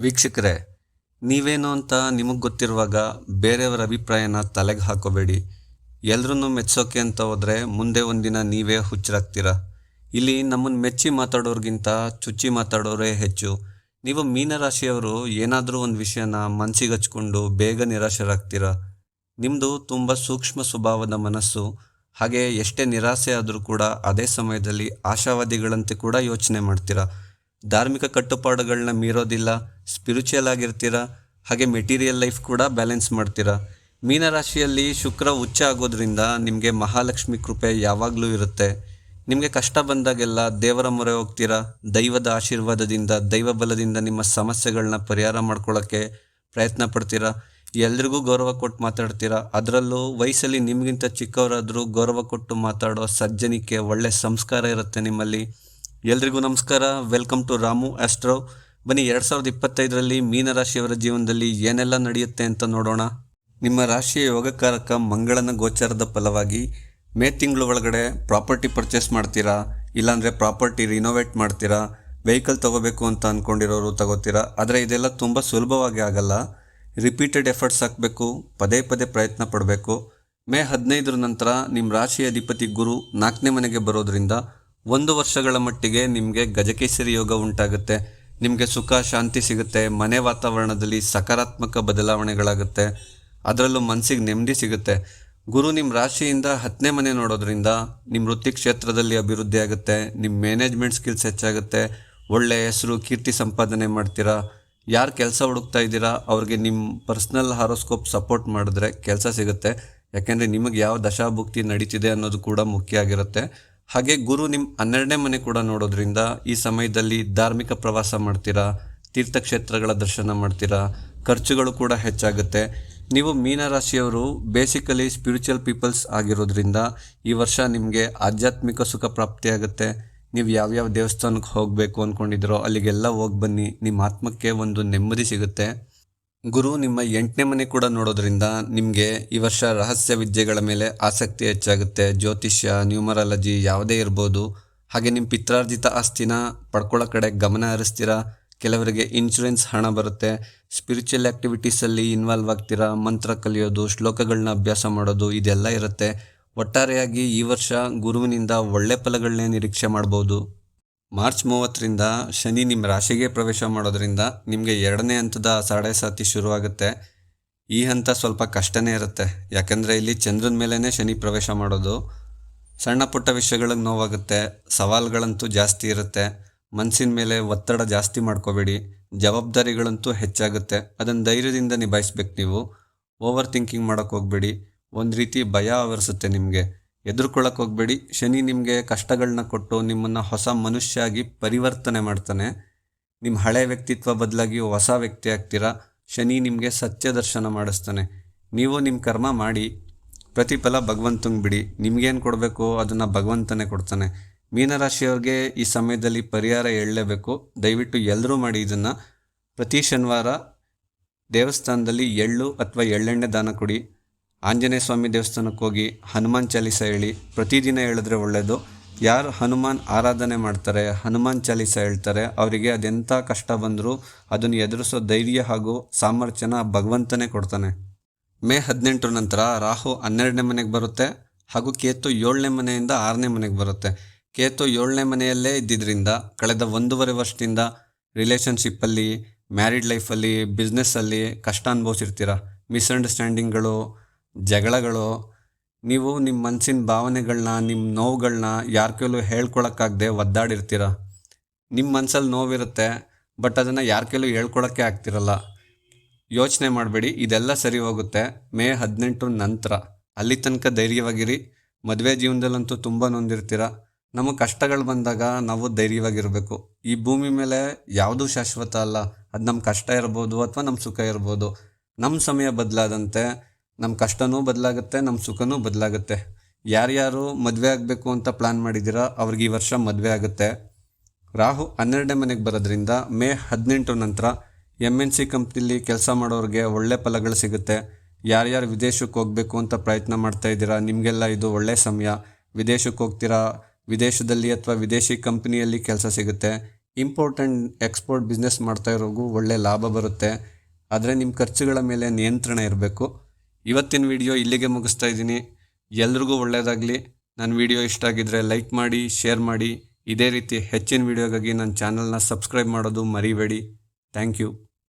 ವೀಕ್ಷಕರೇ, ನೀವೇನು ಅಂತ ನಿಮಗೆ ಗೊತ್ತಿರುವಾಗ ಬೇರೆಯವರ ಅಭಿಪ್ರಾಯನ ತಲೆಗೆ ಹಾಕೋಬೇಡಿ. ಎಲ್ರನ್ನೂ ಮೆಚ್ಚೋಕೆ ಅಂತ ಹೋದರೆ ಮುಂದೆ ಒಂದಿನ ನೀವೇ ಹುಚ್ಚರಾಗ್ತೀರ? ಇಲ್ಲಿ ನಮ್ಮನ್ನು ಮೆಚ್ಚಿ ಮಾತಾಡೋರ್ಗಿಂತ ಚುಚ್ಚಿ ಮಾತಾಡೋರೇ ಹೆಚ್ಚು. ನೀವು ಮೀನರಾಶಿಯವರು ಏನಾದರೂ ಒಂದು ವಿಷಯನ ಮನಸ್ಸಿಗೆ ಹಚ್ಕೊಂಡು ಬೇಗ ನಿರಾಶರಾಗ್ತೀರ? ನಿಮ್ಮದು ತುಂಬ ಸೂಕ್ಷ್ಮ ಸ್ವಭಾವದ ಮನಸ್ಸು. ಹಾಗೆ ಎಷ್ಟೇ ನಿರಾಸೆ ಆದರೂ ಕೂಡ ಅದೇ ಸಮಯದಲ್ಲಿ ಆಶಾವಾದಿಗಳಂತೆ ಕೂಡ ಯೋಚನೆ ಮಾಡ್ತೀರಾ? ಧಾರ್ಮಿಕ ಕಟ್ಟುಪಾಡುಗಳನ್ನ ಮೀರೋದಿಲ್ಲ ಸ್ಪಿರಿಚುವಲ್ ಆಗಿರ್ತೀರ, ಹಾಗೆ ಮೆಟೀರಿಯಲ್ ಲೈಫ್ ಕೂಡ ಬ್ಯಾಲೆನ್ಸ್ ಮಾಡ್ತೀರಾ. ಮೀನರಾಶಿಯಲ್ಲಿ ಶುಕ್ರ ಉಚ್ಚ ಆಗೋದ್ರಿಂದ ನಿಮಗೆ ಮಹಾಲಕ್ಷ್ಮಿ ಕೃಪೆ ಯಾವಾಗಲೂ ಇರುತ್ತೆ. ನಿಮಗೆ ಕಷ್ಟ ಬಂದಾಗೆಲ್ಲ ದೇವರ ಮೊರೆ ಹೋಗ್ತೀರಾ, ದೈವದ ಆಶೀರ್ವಾದದಿಂದ, ದೈವ ಬಲದಿಂದ ನಿಮ್ಮ ಸಮಸ್ಯೆಗಳನ್ನ ಪರಿಹಾರ ಮಾಡ್ಕೊಳ್ಳೋಕ್ಕೆ ಪ್ರಯತ್ನ ಪಡ್ತೀರಾ, ಎಲ್ರಿಗೂ ಗೌರವ ಕೊಟ್ಟು ಮಾತಾಡ್ತೀರಾ, ಅದರಲ್ಲೂ ವಯಸ್ಸಲ್ಲಿ ನಿಮಗಿಂತ ಚಿಕ್ಕವರಾದರೂ ಗೌರವ ಕೊಟ್ಟು ಮಾತಾಡೋ ಸಜ್ಜನಿಕೆ ಒಳ್ಳೆ ಸಂಸ್ಕಾರ ಇರುತ್ತೆ ನಿಮ್ಮಲ್ಲಿ. ಎಲ್ರಿಗೂ ನಮಸ್ಕಾರ. ವೆಲ್ಕಮ್ ಟು ರಾಮು ಆಸ್ಟ್ರೋ ಬನ್ನಿ, ಎರಡು ಸಾವಿರದ ಇಪ್ಪತ್ತೈದರಲ್ಲಿ ಮೀನರಾಶಿಯವರ ಜೀವನದಲ್ಲಿ ಏನೆಲ್ಲ ನಡೆಯುತ್ತೆ ಅಂತ ನೋಡೋಣ. ನಿಮ್ಮ ರಾಶಿಯ ಯೋಗಕಾರಕ ಮಂಗಳನ ಗೋಚಾರದ ಫಲವಾಗಿ ಮೇ ತಿಂಗಳು ಒಳಗಡೆ ಪ್ರಾಪರ್ಟಿ ಪರ್ಚೇಸ್ ಮಾಡ್ತೀರಾ? ಇಲ್ಲಾಂದರೆ ಪ್ರಾಪರ್ಟಿ ರಿನೋವೇಟ್ ಮಾಡ್ತೀರಾ? ವೆಹಿಕಲ್ ತಗೋಬೇಕು ಅಂತ ಅಂದ್ಕೊಂಡಿರೋರು ತಗೋತೀರಾ? ಆದರೆ ಇದೆಲ್ಲ ತುಂಬ ಸುಲಭವಾಗಿ ಆಗಲ್ಲ. ರಿಪೀಟೆಡ್ ಎಫರ್ಟ್ಸ್ ಹಾಕಬೇಕು, ಪದೇ ಪದೇ ಪ್ರಯತ್ನ ಪಡಬೇಕು. ಮೇ ಹದಿನೈದರ ನಂತರ ನಿಮ್ಮ ರಾಶಿಯ ಅಧಿಪತಿ ಗುರು ನಾಲ್ಕನೇ ಮನೆಗೆ ಬರೋದ್ರಿಂದ ಒಂದು ವರ್ಷಗಳ ಮಟ್ಟಿಗೆ ನಿಮಗೆ ಗಜಕೇಸರಿ ಯೋಗ ಉಂಟಾಗುತ್ತೆ. ನಿಮಗೆ ಸುಖ, ಶಾಂತಿ ಸಿಗುತ್ತೆ. ಮನೆ ವಾತಾವರಣದಲ್ಲಿ ಸಕಾರಾತ್ಮಕ ಬದಲಾವಣೆಗಳಾಗುತ್ತೆ. ಅದರಲ್ಲೂ ಮನಸ್ಸಿಗೆ ನೆಮ್ಮದಿ ಸಿಗುತ್ತೆ. ಗುರು ನಿಮ್ಮ ರಾಶಿಯಿಂದ ಹತ್ತನೇ ಮನೆ ನೋಡೋದ್ರಿಂದ ನಿಮ್ಮ ವೃತ್ತಿ ಕ್ಷೇತ್ರದಲ್ಲಿ ಅಭಿವೃದ್ಧಿ ಆಗುತ್ತೆ. ನಿಮ್ಮ ಮ್ಯಾನೇಜ್ಮೆಂಟ್ ಸ್ಕಿಲ್ಸ್ ಹೆಚ್ಚಾಗುತ್ತೆ. ಒಳ್ಳೆಯ ಹೆಸರು, ಕೀರ್ತಿ ಸಂಪಾದನೆ ಮಾಡ್ತೀರಾ? ಯಾರು ಕೆಲಸ ಹುಡುಕ್ತಾ ಇದ್ದೀರಾ? ಅವ್ರಿಗೆ ನಿಮ್ಮ ಪರ್ಸ್ನಲ್ ಹಾರೋಸ್ಕೋಪ್ ಸಪೋರ್ಟ್ ಮಾಡಿದ್ರೆ ಕೆಲಸ ಸಿಗುತ್ತೆ. ಯಾಕೆಂದರೆ ನಿಮಗೆ ಯಾವ ದಶಾಭುಕ್ತಿ ನಡೀತಿದೆ ಅನ್ನೋದು ಕೂಡ ಮುಖ್ಯ ಆಗಿರುತ್ತೆ. ಹಾಗೆ ಗುರು ನಿಮ್ಮ ಹನ್ನೆರಡನೇ ಮನೆ ಕೂಡ ನೋಡೋದ್ರಿಂದ ಈ ಸಮಯದಲ್ಲಿ ಧಾರ್ಮಿಕ ಪ್ರವಾಸ ಮಾಡ್ತೀರಾ, ತೀರ್ಥಕ್ಷೇತ್ರಗಳ ದರ್ಶನ ಮಾಡ್ತೀರಾ, ಖರ್ಚುಗಳು ಕೂಡ ಹೆಚ್ಚಾಗುತ್ತೆ. ನೀವು ಮೀನರಾಶಿಯವರು ಬೇಸಿಕಲಿ ಸ್ಪಿರಿಚುವಲ್ ಪೀಪಲ್ಸ್ ಆಗಿರೋದ್ರಿಂದ ಈ ವರ್ಷ ನಿಮಗೆ ಆಧ್ಯಾತ್ಮಿಕ ಸುಖ ಪ್ರಾಪ್ತಿಯಾಗುತ್ತೆ. ನೀವು ಯಾವ್ಯಾವ ದೇವಸ್ಥಾನಕ್ಕೆ ಹೋಗಬೇಕು ಅಂದ್ಕೊಂಡಿದ್ದೀರೋ ಅಲ್ಲಿಗೆಲ್ಲ ಹೋಗಿ ಬನ್ನಿ. ನಿಮ್ಮ ಆತ್ಮಕ್ಕೆ ಒಂದು ನೆಮ್ಮದಿ ಸಿಗುತ್ತೆ. ಗುರು, ನಿಮ್ಮ ಎಂಟನೇ ಮನೆ ಕೂಡ ನೋಡೋದ್ರಿಂದ ನಿಮಗೆ ಈ ವರ್ಷ ರಹಸ್ಯ ವಿದ್ಯೆಗಳ ಮೇಲೆ ಆಸಕ್ತಿ ಹೆಚ್ಚಾಗುತ್ತೆ. ಜ್ಯೋತಿಷ್ಯ, ನ್ಯೂಮರಾಲಜಿ ಯಾವುದೇ ಇರ್ಬೋದು. ಹಾಗೆ ನಿಮ್ಮ ಪಿತ್ರಾರ್ಜಿತ ಆಸ್ತಿನ ಪಡ್ಕೊಳ್ಳೋ ಕಡೆ ಗಮನ ಹರಿಸ್ತೀರಾ? ಕೆಲವರಿಗೆ ಇನ್ಶೂರೆನ್ಸ್ ಹಣ ಬರುತ್ತೆ. ಸ್ಪಿರಿಚುವಲ್ ಆ್ಯಕ್ಟಿವಿಟೀಸಲ್ಲಿ ಇನ್ವಾಲ್ವ್ ಆಗ್ತೀರಾ? ಮಂತ್ರ ಕಲಿಯೋದು, ಶ್ಲೋಕಗಳನ್ನ ಅಭ್ಯಾಸ ಮಾಡೋದು, ಇದೆಲ್ಲ ಇರುತ್ತೆ. ಒಟ್ಟಾರೆಯಾಗಿ ಈ ವರ್ಷ ಗುರುವಿನಿಂದ ಒಳ್ಳೆ ಫಲಗಳನ್ನೇ ನಿರೀಕ್ಷೆ ಮಾಡ್ಬೋದು. ಮಾರ್ಚ್ ಮೂವತ್ತರಿಂದ ಶನಿ ನಿಮ್ಮ ರಾಶಿಗೆ ಪ್ರವೇಶ ಮಾಡೋದ್ರಿಂದ ನಿಮಗೆ ಎರಡನೇ ಹಂತದ ಸಾಡೆ ಸಾತಿ ಶುರುವಾಗುತ್ತೆ. ಈ ಹಂತ ಸ್ವಲ್ಪ ಕಷ್ಟನೇ ಇರುತ್ತೆ. ಯಾಕಂದರೆ ಇಲ್ಲಿ ಚಂದ್ರನ ಮೇಲೇ ಶನಿ ಪ್ರವೇಶ ಮಾಡೋದು. ಸಣ್ಣ ಪುಟ್ಟ ವಿಷಯಗಳಿಗೆ ನೋವಾಗುತ್ತೆ. ಸವಾಲುಗಳಂತೂ ಜಾಸ್ತಿ ಇರುತ್ತೆ. ಮನಸ್ಸಿನ ಮೇಲೆ ಒತ್ತಡ ಜಾಸ್ತಿ ಮಾಡ್ಕೋಬೇಡಿ. ಜವಾಬ್ದಾರಿಗಳಂತೂ ಹೆಚ್ಚಾಗುತ್ತೆ. ಅದನ್ನು ಧೈರ್ಯದಿಂದ ನಿಭಾಯಿಸ್ಬೇಕು ನೀವು. ಓವರ್ ಥಿಂಕಿಂಗ್ ಮಾಡೋಕ್ಕೆ ಹೋಗಬೇಡಿ. ಒಂದು ರೀತಿ ಭಯ ಆವರಿಸುತ್ತೆ ನಿಮಗೆ. ಎದುರ್ಕೊಳ್ಳೋಕೆ ಹೋಗಬೇಡಿ. ಶನಿ ನಿಮಗೆ ಕಷ್ಟಗಳನ್ನ ಕೊಟ್ಟು ನಿಮ್ಮನ್ನು ಹೊಸ ಮನುಷ್ಯ ಆಗಿ ಪರಿವರ್ತನೆ ಮಾಡ್ತಾನೆ. ನಿಮ್ಮ ಹಳೆ ವ್ಯಕ್ತಿತ್ವ ಬದಲಾಗಿ ಹೊಸ ವ್ಯಕ್ತಿ ಆಗ್ತೀರಾ? ಶನಿ ನಿಮಗೆ ಸತ್ಯ ದರ್ಶನ ಮಾಡಿಸ್ತಾನೆ. ನೀವು ನಿಮ್ಮ ಕರ್ಮ ಮಾಡಿ, ಪ್ರತಿಫಲ ಭಗವಂತಂಗೆ ಬಿಡಿ. ನಿಮಗೇನು ಕೊಡಬೇಕು? ಅದನ್ನು ಭಗವಂತನೇ ಕೊಡ್ತಾನೆ. ಮೀನರಾಶಿಯವ್ರಿಗೆ ಈ ಸಮಯದಲ್ಲಿ ಪರಿಹಾರ ಹೇಳಲೇಬೇಕು. ದಯವಿಟ್ಟು ಎಲ್ಲರೂ ಮಾಡಿ ಇದನ್ನು. ಪ್ರತಿ ಶನಿವಾರ ದೇವಸ್ಥಾನದಲ್ಲಿ ಎಳ್ಳು ಅಥವಾ ಎಳ್ಳೆಣ್ಣೆ ದಾನ ಕೊಡಿ. ಆಂಜನೇಯ ಸ್ವಾಮಿ ದೇವಸ್ಥಾನಕ್ಕೆ ಹೋಗಿ ಹನುಮಾನ್ ಚಾಲೀಸ ಹೇಳಿ ಪ್ರತಿದಿನ ಹೇಳಿದ್ರೆ ಒಳ್ಳೆಯದು ಯಾರು ಹನುಮಾನ್ ಆರಾಧನೆ ಮಾಡ್ತಾರೆ, ಹನುಮಾನ್ ಚಾಲೀಸ ಹೇಳ್ತಾರೆ, ಅವರಿಗೆ ಅದೆಂಥ ಕಷ್ಟ ಬಂದರೂ ಅದನ್ನು ಎದುರಿಸೋ ಧೈರ್ಯ ಹಾಗೂ ಸಾಮರ್ಥ್ಯನ ಭಗವಂತನೇ ಕೊಡ್ತಾನೆ. ಮೇ ಹದಿನೆಂಟರ ನಂತರ ರಾಹು ಹನ್ನೆರಡನೇ ಮನೆಗೆ ಬರುತ್ತೆ ಹಾಗೂ ಕೇತು ಏಳನೇ ಮನೆಯಿಂದ ಆರನೇ ಮನೆಗೆ ಬರುತ್ತೆ. ಕೇತು ಏಳನೇ ಮನೆಯಲ್ಲೇ ಇದ್ದಿದ್ದರಿಂದ ಕಳೆದ ಒಂದೂವರೆ ವರ್ಷದಿಂದ ರಿಲೇಷನ್ಶಿಪ್ಪಲ್ಲಿ, ಮ್ಯಾರಿಡ್ ಲೈಫಲ್ಲಿ, ಬಿಸ್ನೆಸ್ಸಲ್ಲಿ ಕಷ್ಟ ಅನುಭವಿಸಿರ್ತೀರ. ಮಿಸ್ಅಂಡರ್ಸ್ಟ್ಯಾಂಡಿಂಗ್ಗಳು ಜಗಳಗಳು, ನೀವು ನಿಮ್ಮ ಮನಸ್ಸಿನ ಭಾವನೆಗಳನ್ನ ನಿಮ್ಮ ನೋವುಗಳನ್ನ ಯಾರ ಕೈಲೂ ಹೇಳ್ಕೊಳಕ್ಕಾಗದೆ ಒದ್ದಾಡಿರ್ತೀರ. ನಿಮ್ಮ ಮನಸ್ಸಲ್ಲಿ ನೋವಿರುತ್ತೆ, ಬಟ್ ಅದನ್ನು ಯಾರ ಕೈಲೂ ಹೇಳ್ಕೊಳಕ್ಕೆ ಆಗ್ತಿರಲ್ಲ. ಯೋಚನೆ ಮಾಡಬೇಡಿ, ಇದೆಲ್ಲ ಸರಿ ಹೋಗುತ್ತೆ. ಮೇ ಹದಿನೆಂಟು ನಂತರ. ಅಲ್ಲಿ ತನಕ ಧೈರ್ಯವಾಗಿರಿ. ಮದುವೆ ಜೀವನದಲ್ಲಂತೂ ತುಂಬ ನೊಂದಿರ್ತೀರ. ನಮಗೆ ಕಷ್ಟಗಳು ಬಂದಾಗ ನಾವು ಧೈರ್ಯವಾಗಿರಬೇಕು. ಈ ಭೂಮಿ ಮೇಲೆ ಯಾವುದೂ ಶಾಶ್ವತ ಅಲ್ಲ. ಅದು ನಮ್ಮ ಕಷ್ಟ ಇರ್ಬೋದು ಅಥವಾ ನಮ್ಮ ಸುಖ ಇರ್ಬೋದು. ನಮ್ಮ ಸಮಯ ಬದಲಾದಂತೆ ನಮ್ಮ ಕಷ್ಟನೂ ಬದಲಾಗುತ್ತೆ ನಮ್ಮ ಸುಖನೂ ಬದಲಾಗುತ್ತೆ. ಯಾರ್ಯಾರು ಮದುವೆ ಆಗಬೇಕು ಅಂತ ಪ್ಲ್ಯಾನ್ ಮಾಡಿದ್ದೀರಾ, ಅವ್ರಿಗೆ ಈ ವರ್ಷ ಮದುವೆ ಆಗುತ್ತೆ. ರಾಹು ಹನ್ನೆರಡನೇ ಮನೆಗೆ ಬರೋದ್ರಿಂದ ಮೇ ಹದಿನೆಂಟು ನಂತರ ಎಂ ಎನ್ ಸಿ ಕಂಪ್ನಿಲಿ ಕೆಲಸ ಮಾಡೋರಿಗೆ ಒಳ್ಳೆ ಫಲಗಳು ಸಿಗುತ್ತೆ. ಯಾರ್ಯಾರು ವಿದೇಶಕ್ಕೆ ಹೋಗಬೇಕು ಅಂತ ಪ್ರಯತ್ನ ಮಾಡ್ತಾ ಇದ್ದೀರಾ, ನಿಮಗೆಲ್ಲ ಇದು ಒಳ್ಳೆ ಸಮಯ. ವಿದೇಶಕ್ಕೆ ಹೋಗ್ತೀರಾ, ವಿದೇಶದಲ್ಲಿ ಅಥವಾ ವಿದೇಶಿ ಕಂಪ್ನಿಯಲ್ಲಿ ಕೆಲಸ ಸಿಗುತ್ತೆ. ಇಂಪೋರ್ಟ್ ಆ್ಯಂಡ್ ಎಕ್ಸ್ಪೋರ್ಟ್ ಬಿಸ್ನೆಸ್ ಮಾಡ್ತಾ ಇರೋರಿಗೂ ಒಳ್ಳೆ ಲಾಭ ಬರುತ್ತೆ. ಆದರೆ ನಿಮ್ಮ ಖರ್ಚುಗಳ ಮೇಲೆ ನಿಯಂತ್ರಣ ಇರಬೇಕು. ಇವತ್ತಿನ ವಿಡಿಯೋ ಇಲ್ಲಿಗೆ ಮುಗಿಸ್ತಾ ಇದ್ದೀನಿ. ಎಲ್ರಿಗೂ ಒಳ್ಳೆಯದಾಗಲಿ ನನ್ನ ವಿಡಿಯೋ ಇಷ್ಟ ಆಗಿದ್ದರೆ ಲೈಕ್ ಮಾಡಿ, ಶೇರ್ ಮಾಡಿ. ಇದೇ ರೀತಿ ಹೆಚ್ಚಿನ ವಿಡಿಯೋಗಾಗಿ ನನ್ನ ಚಾನಲ್ನ ಸಬ್ಸ್ಕ್ರೈಬ್ ಮಾಡೋದು ಮರಿಬೇಡಿ. Thank you.